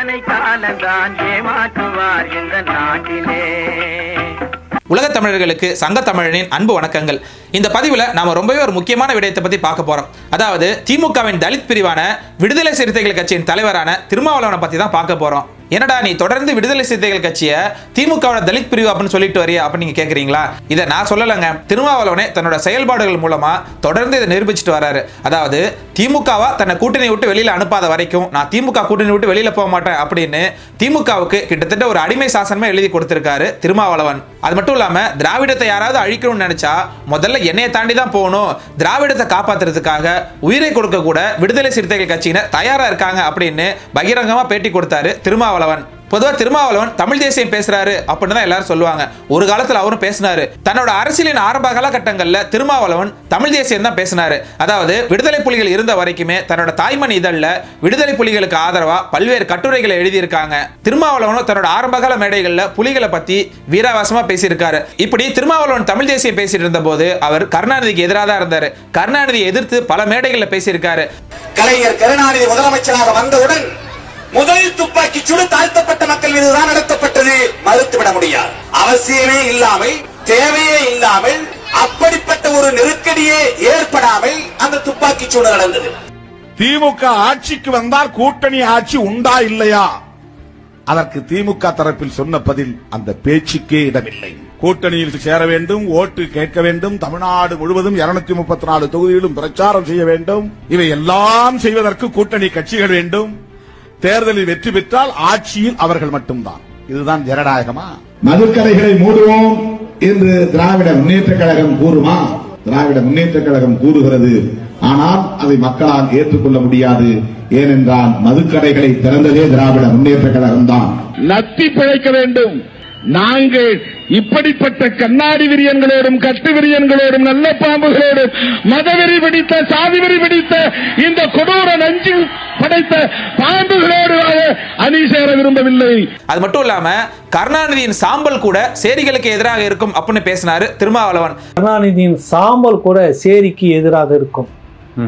எத்தனை காலந்தான் ஏமாற்றுவார் இந்த நாட்டிலே. உலகத் தமிழர்களுக்கு சங்க தமிழனின் அன்பு வணக்கங்கள். இந்த பதிவில் நாம ரொம்பவே ஒரு முக்கியமான விடயத்தை பத்தி பார்க்க போறோம். அதாவது திமுகவின் தலித் பிரிவான விடுதலை சிறுத்தைகள் கட்சியின் தலைவரான திருமாவளவனை பத்தி தான் பார்க்க போறோம். என்னடா நீ தொடர்ந்து விடுதலை சிறுத்தைகள் கட்சியை திமுகவோட தலித் பிரிவு அப்படின்னு சொல்லிட்டு வரியா அப்படின்னு நீங்க கேக்குறீங்களா? இதை நான் சொல்லலைங்க. திருமாவளவனே தன்னோட செயல்பாடுகள் மூலமா தொடர்ந்து இதை நிரூபிச்சுட்டு வராரு. அதாவது திமுகவா தன்னை கூட்டணி விட்டு வெளியில அனுப்பாத வரைக்கும் நான் திமுக கூட்டணி விட்டு வெளியில போக மாட்டேன் அப்படின்னு திமுகவுக்கு கிட்டத்தட்ட ஒரு அடிமை சாசனமே எழுதி கொடுத்திருக்காரு திருமாவளவன். அது மட்டும் இல்லாமல் திராவிடத்தை யாராவது அழிக்கணும்னு நினச்சா முதல்ல என்னையை தாண்டி தான் போகணும். திராவிடத்தை காப்பாத்துறதுக்காக உயிரை கொடுக்க கூட விடுதலை சிறுத்தைகள் கட்சியினர் தயாராக இருக்காங்க அப்படின்னு பகிரங்கமாக பேட்டி கொடுத்தாரு திருமாவளவன். பொதுவாக திருமாவளவன் தமிழ் தேசியம் பேசுறாரு அப்படின்னு தான் எல்லாரும் சொல்லுவாங்க. ஒரு காலத்தில் அவரும் பேசினாரு. தன்னோட அரசியலின் ஆரம்ப காலகட்டங்களில் திருமாவளவன் தமிழ் தேசியம் தான் பேசினாரு. அதாவது விடுதலை புலிகள் இருந்த வரைக்குமே தன்னோட தாய்மண் இதழில் விடுதலை புலிகளுக்கு ஆதரவாக பல்வேறு கட்டுரைகளை எழுதியிருக்காங்க. திருமாவளவனும் தன்னோட ஆரம்பகால மேடைகளில் புலிகளை பற்றி வீராவாசமாக பேசியிருக்காரு. இப்படி திருமாவளவன் தமிழ் தேசியம் பேசிட்டு இருந்த போது அவர் கருணாநிதிக்கு எதிராக தான் இருந்தார். கருணாநிதியை எதிர்த்து பல மேடைகளில் பேசியிருக்காரு. கலைஞர் கருணாநிதி முதலமைச்சராக வந்தவுடன் முதல் துப்பாக்கி சூடு தாழ்த்தப்பட்ட மக்கள் மீதுதான் நடத்தப்பட்டது. மறுத்துவிட முடியாது. அவசியமே இல்லாமல் தேவையே இல்லாமல் அப்படிப்பட்ட ஒரு நெருக்கடியே ஏற்படாமல் அந்த துப்பாக்கி சூடு நடந்தது. திமுக ஆட்சிக்கு வந்தால் கூட்டணி ஆட்சி உண்டா இல்லையா? அதற்கு திமுக தரப்பில் சொன்ன பதில் அந்த பேச்சுக்கே இடமில்லை. கூட்டணியில் சேர வேண்டும் ஓட்டு கேட்க வேண்டும் தமிழ்நாடு முழுவதும் இருநூத்தி முப்பத்தி நாலு தொகுதியிலும் பிரச்சாரம் செய்ய வேண்டும். இவை எல்லாம் செய்வதற்கு கூட்டணி கட்சிகள் வேண்டும். தேர்தலில் வெற்றி பெற்றால் ஆட்சியில் அவர்கள் மட்டும்தான். இதுதான் ஜனநாயகமா? மதுக்கடைகளை மூடுவோம் என்று திராவிட முன்னேற்ற கழகம் கூறுமா? திராவிட முன்னேற்ற கழகம் கூறுகிறது. ஆனால் அதை மக்களால் ஏற்றுக்கொள்ள முடியாது. ஏனென்றால் மதுக்கடைகளை திறந்ததே திராவிட முன்னேற்ற கழகம் தான் நத்தி பிழைக்க வேண்டும். நாங்கள் இப்படிப்பட்ட கண்ணாடி விரியன்களோடும் கட்டு விரியன்களோடும் நல்ல பாம்புகளோடும் மதவெறி பிடித்த சாதிவெறி பிடித்த இந்த கொடூர நஞ்சு படைத்த பாம்புகளோடு அணி சேர விரும்பவில்லை. அது மட்டும் இல்லாம கருணாநிதியின் சாம்பல் கூட சேரிகளுக்கு எதிராக இருக்கும் அப்படின்னு பேசினாரு திருமாவளவன். கருணாநிதியின் சாம்பல் கூட சேரிக்கு எதிராக இருக்கும்.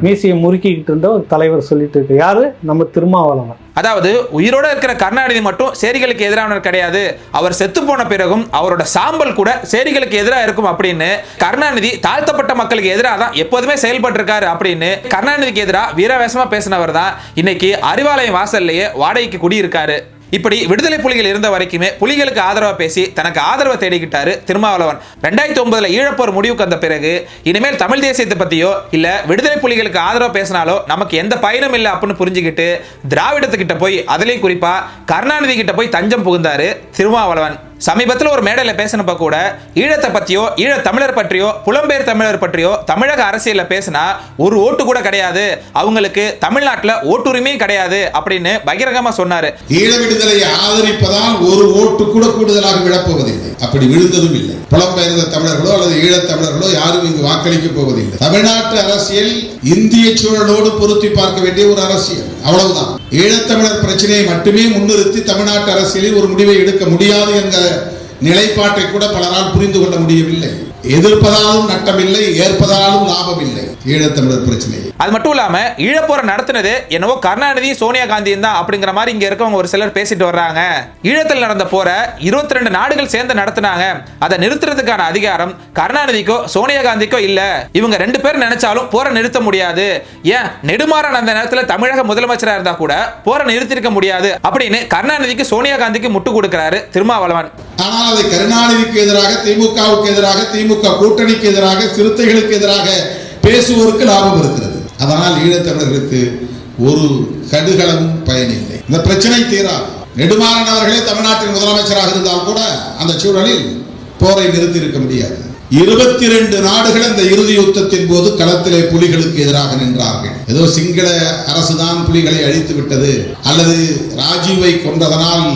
மீசையை முறுக்கிக்கிட்டு இருந்த ஒரு தலைவர் சொல்லிட்டு இருக்கு யாரு? நம்ம திருமாவளவன். அதாவது உயிரோட இருக்கிற கருணாநிதி மட்டும் சேரிகளுக்கு எதிரானவர் கிடையாது. அவர் செத்து போன பிறகும் அவரோட சாம்பல் கூட சேரிகளுக்கு எதிராக இருக்கும் அப்படின்னு கருணாநிதி தாழ்த்தப்பட்ட மக்களுக்கு எதிராக தான் எப்போதுமே செயல்பட்டு இருக்காரு அப்படின்னு கருணாநிதிக்கு எதிராக வீரவேசமா பேசினவர் தான். இன்னைக்கு அறிவாலயம் வாசல்லையே வாடகைக்கு குடியிருக்காரு. இப்படி விடுதலை புலிகள் இருந்த வரைக்குமே புலிகளுக்கு ஆதரவாக பேசி தனக்கு ஆதரவை தேடிக்கிட்டாரு திருமாவளவன். ரெண்டாயிரத்தி ஒன்பதுல ஈழப்போர் முடிவுக்கு வந்த பிறகு இனிமேல் தமிழ் தேசியத்தை பத்தியோ இல்ல விடுதலை புலிகளுக்கு ஆதரவாக பேசினாலோ நமக்கு எந்த பயனும் இல்லை அப்படின்னு புரிஞ்சுக்கிட்டு திராவிடத்துக்கிட்ட போய் அதுலேயும் குறிப்பா கருணாநிதி கிட்ட போய் தஞ்சம் புகுந்தாரு திருமாவளவன். சமீபத்தில் ஒரு மேடையில் பேசினப்ப கூட ஈழத்தை பற்றியோ ஈழ தமிழர் பற்றியோ புலம்பெயர் தமிழர் பற்றியோ தமிழக அரசியலில் பேசினா ஒரு ஓட்டு கூட கிடையாது. அவங்களுக்கு தமிழ்நாட்டில் ஓட்டுரிமையும் கிடையாது அப்படின்னு பகிரங்கமாக சொன்னார். ஈழ விடுதலையை ஆதரிப்பதால் ஒரு ஓட்டு கூட கூடுதலாக விழப்போவதில்லை. அப்படி விழுந்ததும் இல்லை. புலம்பெயர்ந்த தமிழர்களோ அல்லது ஈழத் தமிழர்களோ யாரும் இங்கு வாக்களிக்க போவதில்லை. தமிழ்நாட்டு அரசியல் இந்திய சூழலோடு பொருத்தி பார்க்க வேண்டிய ஒரு அரசியல். அவ்வளவுதான். ஈழத்தமிழர் பிரச்சனையை மட்டுமே முன்னிறுத்தி தமிழ்நாட்டு அரசியலில் ஒரு முடிவை எடுக்க முடியாது என்ற நிலைப்பாட்டை கூட பலரால் புரிந்து கொள்ள முடியவில்லை. எதிர்ப்பதாலும் நட்டமில்லை ஏற்பதாலும் லாபம் இல்லை ஈழத்தமிழர் பிரச்சனை. அது மட்டும் இல்லாம ஈழப்போரை நடத்தினது என்னவோ கருணாநிதி சோனியா காந்தியும் தான் அப்படிங்கிற மாதிரி இங்க இருக்கவங்க ஒரு சிலர் பேசிட்டு வர்றாங்க. ஈழத்தில் நடந்த போரை இருபத்தி ரெண்டு நாடுகள் சேர்ந்து நடத்தினாங்க. அதை நிறுத்துறதுக்கான அதிகாரம் கருணாநிதிக்கோ சோனியா காந்திக்கோ இல்ல. இவங்க ரெண்டு பேரும் நினைச்சாலும் போரை நிறுத்த முடியாது. ஏன்? நெடுமாறன் அந்த நேரத்தில் தமிழக முதலமைச்சரா இருந்தா கூட போரை நிறுத்திருக்க முடியாது அப்படின்னு கருணாநிதிக்கு சோனியா காந்திக்கு முட்டு கொடுக்கிறாரு திருமாவளவன். ஆனால் அதை கருணாநிதிக்கு எதிராக திமுகவுக்கு எதிராக திமுக கூட்டணிக்கு எதிராக சிறுத்தைகளுக்கு எதிராக பேசுவோருக்கு லாபம் இருக்கிறது. அதனால் ஈழத்தமிழர்களுக்கு ஒரு கடுகளவும் பயனில்லை. இந்த பிரச்சனை தீரா நெடுமாறன் அவர்களே தமிழ்நாட்டின் முதலமைச்சராக இருந்தால் கூட அந்த சூழலில் போரை நிறுத்தி இருக்க முடியாது. இருபத்தி ரெண்டு நாடுகள் இந்த இறுதி யுத்தத்தின் போது களத்திலே புலிகளுக்கு எதிராக நின்றார்கள். ஏதோ சிங்கள அரசுதான் புலிகளை அழித்து விட்டது அல்லது ராஜீவை கொன்றதனால்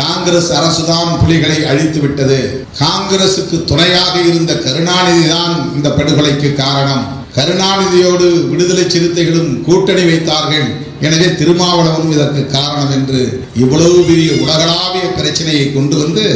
காங்கிரஸ் அரசுதான் புலிகளை அழித்து விட்டது. காங்கிரசுக்கு துணையாக இருந்த கருணாநிதி தான் இந்த படுகொலைக்கு காரணம். கருணாநிதியோடு விடுதலை சிறுத்தைகளும் கூட்டணி வைத்தார்கள். எனவே திருமாவளவனும் இதற்கு காரணம் என்று இவ்வளவு பெரிய உலகளாவிய பிரச்சனையை கொண்டு வந்து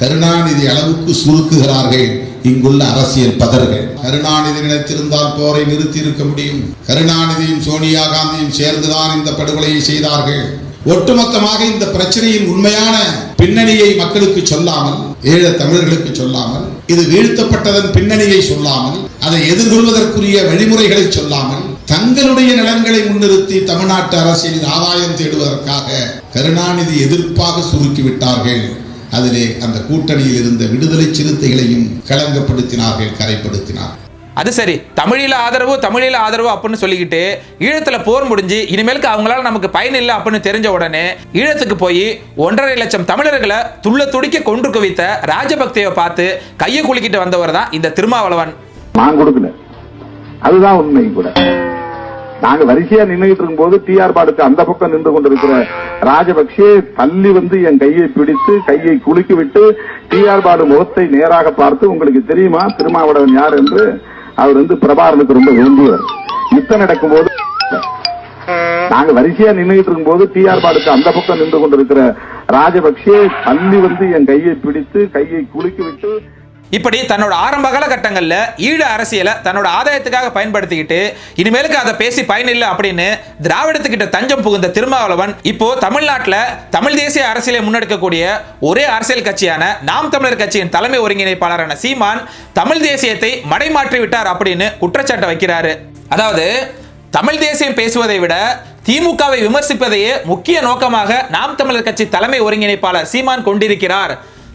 கருணாநிதி அளவுக்கு சுருக்குகிறார்கள். இங்குள்ள அரசியல் பதர்கள். கருணாநிதி நினைத்திருந்தால் போரை நிறுத்தி இருக்க முடியும். கருணாநிதியும் சோனியா காந்தியும் சேர்ந்துதான் இந்த படுகொலையை செய்தார்கள். ஒட்டுமொத்தமாக இந்த பிரச்சனையின் உண்மையான பின்னணியை மக்களுக்கு சொல்லாமல் ஈழ தமிழர்களுக்கு சொல்லாமல் இது வீழ்த்தப்பட்டதன் பின்னணியை சொல்லாமல் அதை எதிர்கொள்வதற்குரிய வழிமுறைகளை சொல்லாமல் தங்களுடைய நலன்களை முன்னிறுத்தி தமிழ்நாட்டு அரசியலில் ஆதாயம் தேடுவதற்காக கருணாநிதி எதிர்ப்பாக சுருக்கிவிட்டார்கள். அதிலே அந்த கூட்டணியில் இருந்த விடுதலை சிறுத்தைகளையும் களங்கப்படுத்தினார்கள் கரைப்படுத்தினார் அது சரி. தமிழில் ஆதரவு தமிழில் ஆதரவு அப்படின்னு சொல்லிக்கிட்டு ஈழத்துல போர் முடிஞ்சு இனிமேலுக்கு அவங்களால நமக்கு பயன் இல்லை அப்படின்னு தெரிஞ்ச உடனே ஈழத்துக்கு போய் ஒன்றரை லட்சம் தமிழர்களை துள்ள துடிக்க கொன்று குவித்த ராஜபக்தியை பார்த்து கையை குலுக்கிட்டு வந்தவர் தான் இந்த திருமாவளவன். நான் கொடுக்கல. அதுதான் உண்மை கூட. நாங்க வரிசையா நின்றுட்டு இருக்கும்போது டிஆர் பாடுக்கு அந்த பக்கம் நின்று கொண்டிருக்கிற ராஜபக்சே தள்ளி வந்து என் கையை பிடித்து கையை குலுக்கி விட்டு டிஆர் பாடு முகத்தை நேராக பார்த்து உங்களுக்கு தெரியுமா திருமாவளவன் யார்? என்று அவர் வந்து பிரபாரனுக்கு ரொம்ப விரும்புவார். யுத்தம் நடக்கும்போது நாங்க வரிசையா நின்றுட்டு டி டிஆர் பாடுக்கு அந்த பக்கம் நின்று கொண்டிருக்கிற ராஜபக்சே தள்ளி வந்து என் கையை பிடித்து கையை குலுக்கி விட்டு இப்படி தன்னோட ஆரம்ப காலகட்டங்களில் ஈழ அரசியலை தன்னோட ஆதாயத்துக்காக பயன்படுத்திக்கிட்டு இனிமேலுக்கு அதை பேசி பயனில்லை அப்படின்னு திராவிடத்துக்கிட்ட தஞ்சம் புகுந்த திருமாவளவன் இப்போ தமிழ்நாட்டில் தமிழ் தேசிய அரசியலை முன்னெடுக்கக்கூடிய ஒரே அரசியல் கட்சியான நாம் தமிழர் கட்சியின் தலைமை ஒருங்கிணைப்பாளரான சீமான் தமிழ் தேசியத்தை மடைமாற்றி விட்டார் அப்படின்னு குற்றச்சாட்டை வைக்கிறாரு. அதாவது தமிழ் தேசியம் பேசுவதை விட திமுகவை விமர்சிப்பதையே முக்கிய நோக்கமாக நாம் தமிழர் கட்சி தலைமை ஒருங்கிணைப்பாளர் சீமான் கொண்டிருக்கிறார்.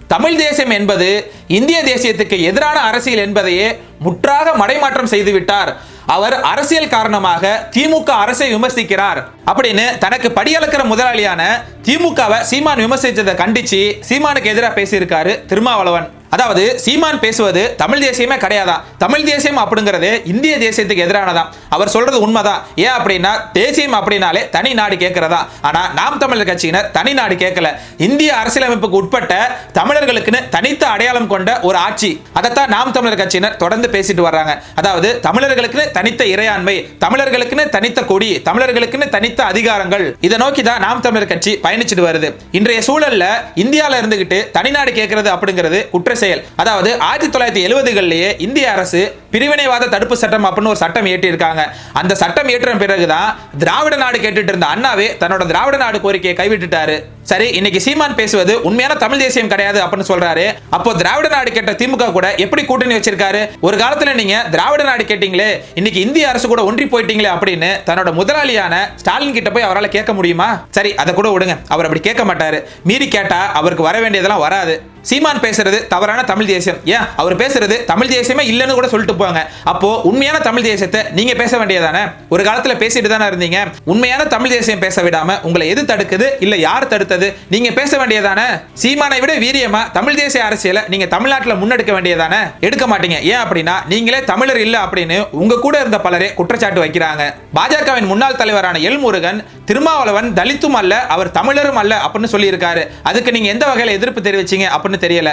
தமிழ் தேசியம் என்பது இந்திய தேசியத்துக்கு எதிரான அரசியல் என்பதையே முற்றாக மடைமாற்றம் செய்துவிட்டார். அவர் அரசியல் காரணமாக திமுக அரசை விமர்சிக்கிறார். அப்படின்னு தனக்கு படியளக்கிற முதலாளியான திமுகவை சீமான் விமர்சித்ததை கண்டிச்சு சீமானுக்கு எதிராக பேசியிருக்காரு திருமாவளவன். அதாவது சீமான் பேசுவது தமிழ் தேசியமே கிடையாதான் தமிழ் தேசியம் அப்படிங்கிறது இந்திய தேசியத்துக்கு எதிரானதான் அவர் சொல்றது உண்மைதான் ஏன் அப்படின்னா தேசியம் அப்படின்னாலே தனி நாடு கேட்கிறதா? ஆனா நாம் தமிழர் கட்சியினர் தனி நாடு கேட்கல. இந்திய அரசியலமைப்புக்கு உட்பட்ட தமிழர்களுக்குன்னு தனித்த அடையாளம் கொண்ட ஒரு ஆட்சி. அதைத்தான் நாம் தமிழர் கட்சியினர் தொடர்ந்து பேசிட்டு வர்றாங்க. அதாவது தமிழர்களுக்குன்னு தனித்த இறையாண்மை தமிழர்களுக்குன்னு தனித்த கொடி தமிழர்களுக்குன்னு தனித்த அதிகாரங்கள் இதை நோக்கி தான் நாம் தமிழர் கட்சி பயணிச்சுட்டு வருது. இன்றைய சூழல்ல இந்தியால இருந்துகிட்டு தனிநாடு கேட்கறது அப்படிங்கிறது குற்ற செயல். அதாவது ஆயிரத்தி தொள்ளாயிரத்தி எழுபதுகளிலேயே இந்திய அரசு பிரிவினைவாத தடுப்பு சட்டம் அப்படின்னு ஒரு சட்டம் இயற்றியிருக்காங்க. அந்த சட்டம் இயற்றின பிறகுதான் திராவிட நாடு கேட்டுட்டு இருந்த அண்ணாவே தன்னோட திராவிட நாடு கோரிக்கையை கைவிட்டுட்டாரு. சரி இன்னைக்கு சீமான் பேசுவது உண்மையான தமிழ் தேசியம் கிடையாது அப்படின்னு சொல்றாரு. அப்போ திராவிட நாடு கேட்ட திமுக கூட எப்படி கூட்டணி வச்சிருக்காரு? ஒரு காலத்துல நீங்க திராவிட நாடு கேட்டீங்களே இன்னைக்கு இந்திய அரசு கூட ஒன்றி போயிட்டீங்களே அப்படின்னு தன்னோட முதலாளியான ஸ்டாலின் கிட்ட போய் அவரால் கேட்க முடியுமா? சரி அதை கூட விடுங்க. அவர் அப்படி கேட்க மாட்டாரு. மீறி கேட்டா அவருக்கு வர வேண்டியதெல்லாம் வராது. சீமான் பேசுறது தவறான தமிழ் தேசியம். ஏன்? அவர் பேசுறது தமிழ் தேசியமே இல்லைன்னு கூட சொல்லிட்டு போங்க அப்போ உண்மையான தமிழ் தேசியத்தை நீங்க பேச வேண்டியதானே? ஒரு காலத்துல பேசிட்டு தானே இருந்தீங்க. உண்மையான தமிழ் தேசியம் பேச விடாம உங்களை எது தடுக்குது? இல்ல யார் தடுத்தது? நீங்க பேச வேண்டியதானே? சீமானை விட வீரியமா தமிழ் தேசிய அரசியலை நீங்க தமிழ்நாட்டுல முன்னெடுக்க வேண்டியதானே? எடுக்க மாட்டீங்க. ஏன் அப்படின்னா நீங்களே தமிழர் இல்ல அப்படின்னு உங்க கூட இருந்த பலரே குற்றச்சாட்டு வைக்கிறாங்க. பாஜகவின் முன்னாள் தலைவரான எல் முருகன் திருமாவளவன் தலித்தும் அல்ல அவர் தமிழரும் அல்ல அப்படின்னு சொல்லியிருக்காரு. அதுக்கு நீங்க எந்த வகையில எதிர்ப்பு தெரிவிச்சீங்க அப்படின்னு தெரியல.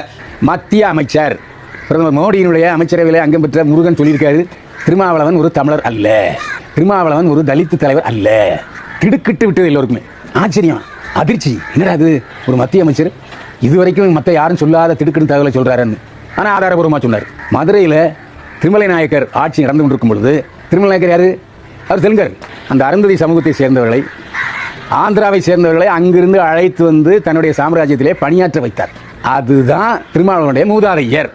மத்திய அமைச்சர் பிரதமர் மோடியினுடைய அமைச்சரவையில் அங்கம் பெற்ற முருகன் சொல்லியிருக்காரு திருமாவளவன் ஒரு தமிழர் அல்ல. திருமாவளவன் ஒரு தலித்து தலைவர் அல்ல. திடுக்கிட்டு விட்டது எல்லோருக்குமே. ஆச்சரியம். அதிர்ச்சி. என்னடா அது ஒரு மத்திய அமைச்சர் இதுவரைக்கும் மற்ற யாரும் சொல்லாத திடுக்கிடும் தகவலை சொல்கிறாருன்னு ஆனால் ஆதாரபூர்வமாக சொன்னார். மதுரையில் திருமலை நாயக்கர் ஆட்சி நடந்து கொண்டிருக்கும் பொழுது திருமலை நாயக்கர் யார்? அவர் தெலுங்கர். அந்த அருந்ததி சமூகத்தை சேர்ந்தவர்களை ஆந்திராவை சேர்ந்தவர்களை அங்கிருந்து அழைத்து வந்து தன்னுடைய சாம்ராஜ்யத்திலே பணியாற்ற வைத்தார். அதுதான் திருமாவளவனுடைய மூதாதையர்.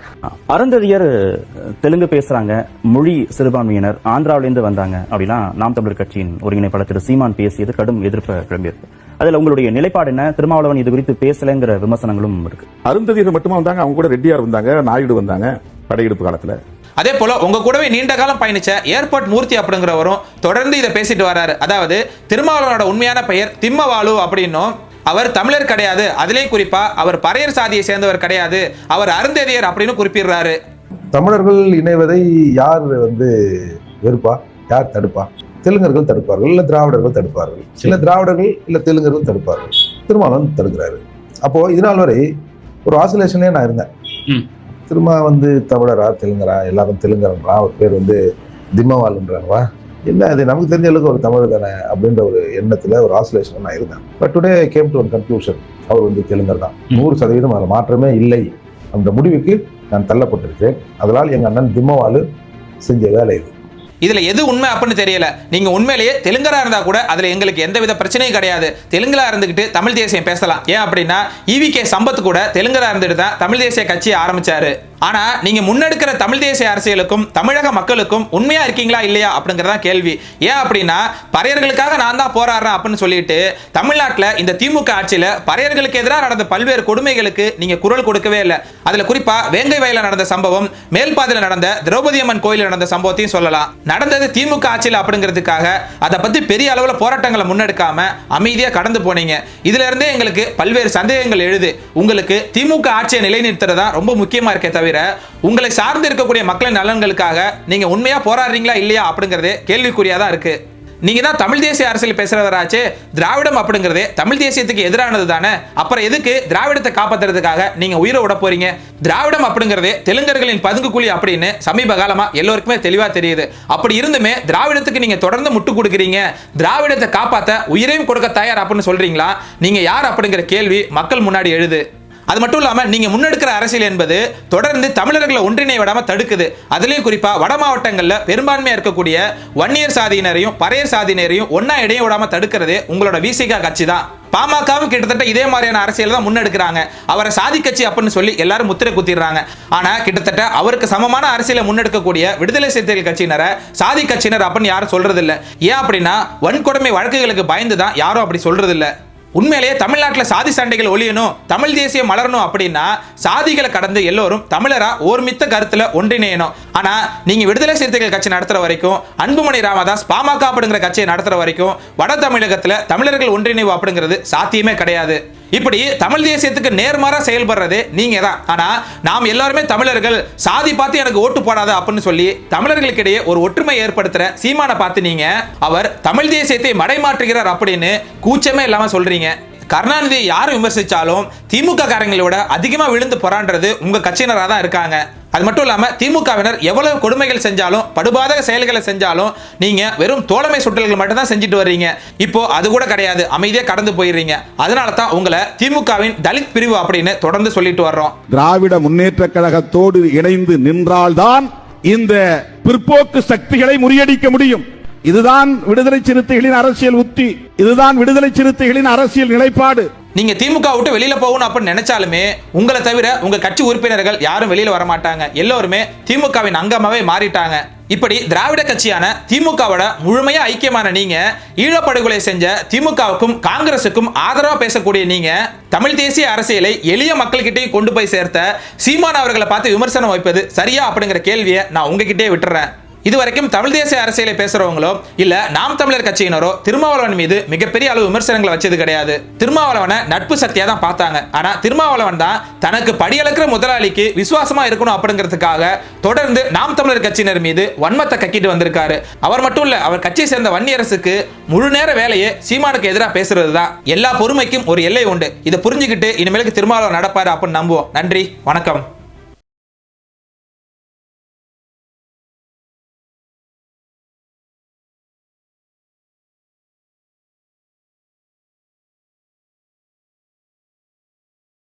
அருந்ததியர் தெலுங்கு பேசுறாங்க. மொழி சிறுபான்மையினர் ஆந்திராவில இருந்து வந்தாங்க அப்படின்னா நாம் தமிழர் கட்சியின் ஒருங்கிணைப்பாளர் திரு சீமான் பேசியது கடும் எதிர்ப்பை கிளம்பியிருக்கு அதுல உங்களுடைய நிலைப்பாடு என்ன? திருமாவளவன் இது குறித்து பேசலைங்கிற விமர்சனங்களும் இருக்கு. அருந்ததியர் மட்டுமா வந்தாங்க? அவங்க கூட ரெட்டியார் வந்தாங்க நாயுடு வந்தாங்க படையெடுப்பு காலத்துல. அதே போல உங்க கூடவே நீண்ட காலம் பயணிச்ச ஏர்போர்ட் மூர்த்தி அப்படிங்கிறவரும் தொடர்ந்து இதை பேசிட்டு வராரு அதாவது திருமாவளவனோட உண்மையான பெயர் திம்மவாலு அப்படின்னும் அவர் தமிழர் கிடையாது. அதுலயும் குறிப்பா அவர் பறையர் சாதியை சேர்ந்தவர் கிடையாது. அவர் அருந்ததியர் அப்படின்னு குறிப்பிடுறாரு. தமிழர்கள் இணைவதை யார் வந்து வெறுப்பா? யார் தடுப்பா? தெலுங்கர்கள் தடுப்பார்கள் இல்ல திராவிடர்கள் தடுப்பார்கள். இல்ல திராவிடர்கள் இல்ல தெலுங்கர்கள் தடுப்பார்கள். திருமாவளவன் தடுக்கிறாரு. அப்போ இதனால் வரை ஒரு ஆசோலேஷனே நான் இருந்தேன். திரும்ப வந்து தமிழரா தெலுங்கரா? எல்லாரும் தெலுங்கரன்றா அவர் பேர் வந்து திம்மவால்ன்றாங்களா என்ன அது நமக்கு தெரிஞ்ச அளவுக்கு ஒரு தமிழ் தானே அப்படின்ற ஒரு எண்ணத்தில் ஒரு ஆசுலேஷன் நான் இருந்தேன். But today came to one conclusion அவர் வந்து தெலுங்கர் தான். நூறு சதவீதம் அதில் மாற்றமே இல்லை. அந்த முடிவுக்கு நான் தள்ளப்பட்டிருக்கேன். அதனால் எங்கள் அண்ணன் திம்மவாலு செஞ்ச வேலை இது. இதுல எது உண்மை அப்படின்னு தெரியல. நீங்க உண்மையிலேயே தெலுங்கரா இருந்தா கூட அதுல எங்களுக்கு எந்தவித பிரச்சனையும் கிடையாது. தெலுங்குல இருந்துகிட்டு தமிழ் தேசியம் பேசலாம். ஏன் அப்படின்னா ஈவி கே சம்பத் கூட தெலுங்கரா இருந்துட்டு தான் தமிழ் தேசிய கட்சியை ஆரம்பிச்சாரு. ஆனா நீங்க முன்னெடுக்கிற தமிழ் தேசிய அரசியலுக்கும் தமிழக மக்களுக்கும் உண்மையா இருக்கீங்களா இல்லையா அப்படிங்கறதான் கேள்வி. ஏன் அப்படின்னா பறையர்களுக்காக நான் தான் போராடுறேன் அப்படின்னு சொல்லிட்டு தமிழ்நாட்டில் இந்த திமுக ஆட்சியில பறையர்களுக்கு எதிராக நடந்த பல்வேறு கொடுமைகளுக்கு நீங்க குரல் கொடுக்கவே இல்லை. அதுல குறிப்பா வேங்கை வயல நடந்த சம்பவம் மேல்பாதையில் நடந்த திரௌபதி அம்மன் கோயிலில் நடந்த சம்பவத்தையும் சொல்லலாம். நடந்தது திமுக ஆட்சியில் அப்படிங்கிறதுக்காக அதை பத்தி பெரிய அளவில் போராட்டங்களை முன்னெடுக்காம அமைதியா கடந்து போனீங்க. இதுல இருந்தே எங்களுக்கு பல்வேறு சந்தேகங்கள் எழுது. உங்களுக்கு திமுக ஆட்சியை நிலைநிறுத்துறதா ரொம்ப முக்கியமா இருக்கே தவிர உங்களை சார்ந்து இருக்கக்கூடிய மக்களின் நலன்களுக்காக நீங்க உண்மையா போராடுறீங்களா இல்லையா அப்படிங்கறதே கேள்விக்குறியா தான் இருக்கு. நீங்க தான் தமிழ் தேசிய அரசியல் பேசுறவராச்சே திராவிடம் அப்படிங்கறதே தமிழ் தேசியத்துக்கு எதிரானது தானே? அப்புறம் எதுக்கு திராவிடத்தை காப்பாத்துறதுக்காக நீங்க உயிரை விட போறீங்க? திராவிடம் அப்படிங்கறதே தெலுங்கர்களின் பதுங்கு கூலி அப்படின்னு சமீப காலமா எல்லோருக்குமே தெளிவா தெரியுது. அப்படி இருந்துமே திராவிடத்துக்கு நீங்க தொடர்ந்து முட்டு கொடுக்குறீங்க. திராவிடத்தை காப்பாத்த உயிரையும் கொடுக்க தயார் அப்படின்னு சொல்றீங்களா? நீங்க யார் அப்படிங்கிற கேள்வி மக்கள் முன்னாடி எழுது. அது மட்டும் இல்லாமல் நீங்கள் முன்னெடுக்கிற அரசியல் என்பது தொடர்ந்து தமிழர்களை ஒன்றிணை விடாமல் தடுக்குது. அதுலேயும் குறிப்பாக வட மாவட்டங்களில் பெரும்பான்மையாக இருக்கக்கூடிய வன்னியர் சாதியினரையும் பறையர் சாதியினரையும் ஒன்றா இடையே விடாமல் தடுக்கிறது உங்களோட விசிகா கட்சி தான் பாமகவும் கிட்டத்தட்ட இதே மாதிரியான அரசியல் தான் முன்னெடுக்கிறாங்க. அவரை சாதி கட்சி அப்படின்னு சொல்லி எல்லாரும் முத்திரை குத்திடுறாங்க. ஆனா கிட்டத்தட்ட அவருக்கு சமமான அரசியலை முன்னெடுக்கக்கூடிய விடுதலை சிறுத்தைகள் கட்சியினரை சாதி கட்சியினர் அப்படின்னு யாரும் சொல்றது இல்லை ஏன் அப்படின்னா வன்கொடுமை வழக்குகளுக்கு பயந்து தான் யாரும் அப்படி சொல்றது இல்லை உண்மையிலேயே தமிழ்நாட்டில் சாதி சண்டைகள் ஒழியணும் தமிழ் தேசியம் மலரணும் அப்படின்னா சாதிகளை கடந்து எல்லோரும் தமிழரா ஒருமித்த கருத்துல ஒன்றிணையணும். ஆனா நீங்க விடுதலை சிறுத்தைகள் கட்சி நடத்துற வரைக்கும் அன்புமணி ராமதாஸ் பாமக அப்படிங்கிற கட்சியை நடத்துற வரைக்கும் வட தமிழகத்துல தமிழர்கள் ஒன்றிணைவு அப்படிங்கிறது சாத்தியமே கிடையாது. இப்படி தமிழ் தேசியத்துக்கு நேர்மாறா செயல்படுறது நீங்க தான். ஆனா நாம் எல்லாருமே தமிழர்கள் சாதி பார்த்து எனக்கு ஓட்டு போடாத அப்படின்னு சொல்லி தமிழர்களுக்கிடையே ஒரு ஒற்றுமை ஏற்படுத்துற சீமானை பார்த்து நீங்க அவர் தமிழ் தேசியத்தை மடைமாற்றுகிறார் அப்படின்னு கூச்சமே இல்லாம சொல்றீங்க. கருணாநிதியை யார் விமர்சித்தாலும் திமுக காரங்களோட அதிகமாக விழுந்து போராடுறது உங்கள் கட்சியினராக தான் இருக்காங்க. அது மட்டும் இல்லாமல் திமுகவினர் எவ்வளவு கொடுமைகள் செஞ்சாலும் படுபாதக செயல்களை செஞ்சாலும் நீங்கள் வெறும் தோழமை சுற்றல்கள் மட்டும் தான் செஞ்சுட்டு வர்றீங்க. இப்போ அது கூட கிடையாது. அமைதியாக கடந்து போயிடுறீங்க. அதனால தான் உங்களை திமுகவின் தலித் பிரிவு அப்படின்னு தொடர்ந்து சொல்லிட்டு வர்றோம். திராவிட முன்னேற்ற கழகத்தோடு இணைந்து நின்றால்தான் இந்த பிற்போக்கு சக்திகளை முறியடிக்க முடியும். இதுதான் விடுதலை சிறுத்தைகளின் அரசியல் உத்தி. இதுதான் விடுதலை சிறுத்தைகளின் அரசியல் நிலைப்பாடு. நீங்க திமுக விட்டு வெளியில போகணும் அப்படின்னு நினைச்சாலுமே உங்களை தவிர உங்க கட்சி உறுப்பினர்கள் யாரும் வெளியில வர மாட்டாங்க எல்லோருமே திமுகவின் அங்கமாவே மாறிட்டாங்க. இப்படி திராவிட கட்சியான திமுகவோட முழுமையா ஐக்கியமான நீங்க ஈழப்படுகொலை செஞ்ச திமுகவுக்கும் காங்கிரசுக்கும் ஆதரவா பேசக்கூடிய நீங்க தமிழ் தேசிய அரசியலை எளிய மக்கள்கிட்டையும் கொண்டு போய் சேர்த்த சீமான் அவர்களை பார்த்து விமர்சனம் வைப்பது சரியா அப்படிங்கிற கேள்வியை நான் உங்ககிட்டே விட்டுறேன். இதுவரைக்கும் தமிழ் தேசிய அரசியலை பேசுறவங்களோ இல்ல நாம் தமிழர் கட்சியினரோ திருமாவளவன் மீது மிகப்பெரிய அளவு விமர்சனங்களை வச்சது கிடையாது. திருமாவளவனை நட்பு சக்தியா தான் பார்த்தாங்க. ஆனா திருமாவளவன் தான் தனக்கு படியளக்கிற முதலாளிக்கு விசுவாசமா இருக்கணும் அப்படிங்கிறதுக்காக தொடர்ந்து நாம் தமிழர் கட்சியினர் மீது வன்மத்தை கக்கிட்டு வந்திருக்காரு. அவர் மட்டும் இல்ல அவர் கட்சியை சேர்ந்த வன்னியரசுக்கு முழு நேர வேலையே சீமானுக்கு எதிராக பேசுறது தான். எல்லா பொறுமைக்கும் ஒரு எல்லை உண்டு. இதை புரிஞ்சுக்கிட்டு இனிமேலுக்கு திருமாவளவன் நடப்பாரு அப்படின்னு நம்புவோம். நன்றி வணக்கம்.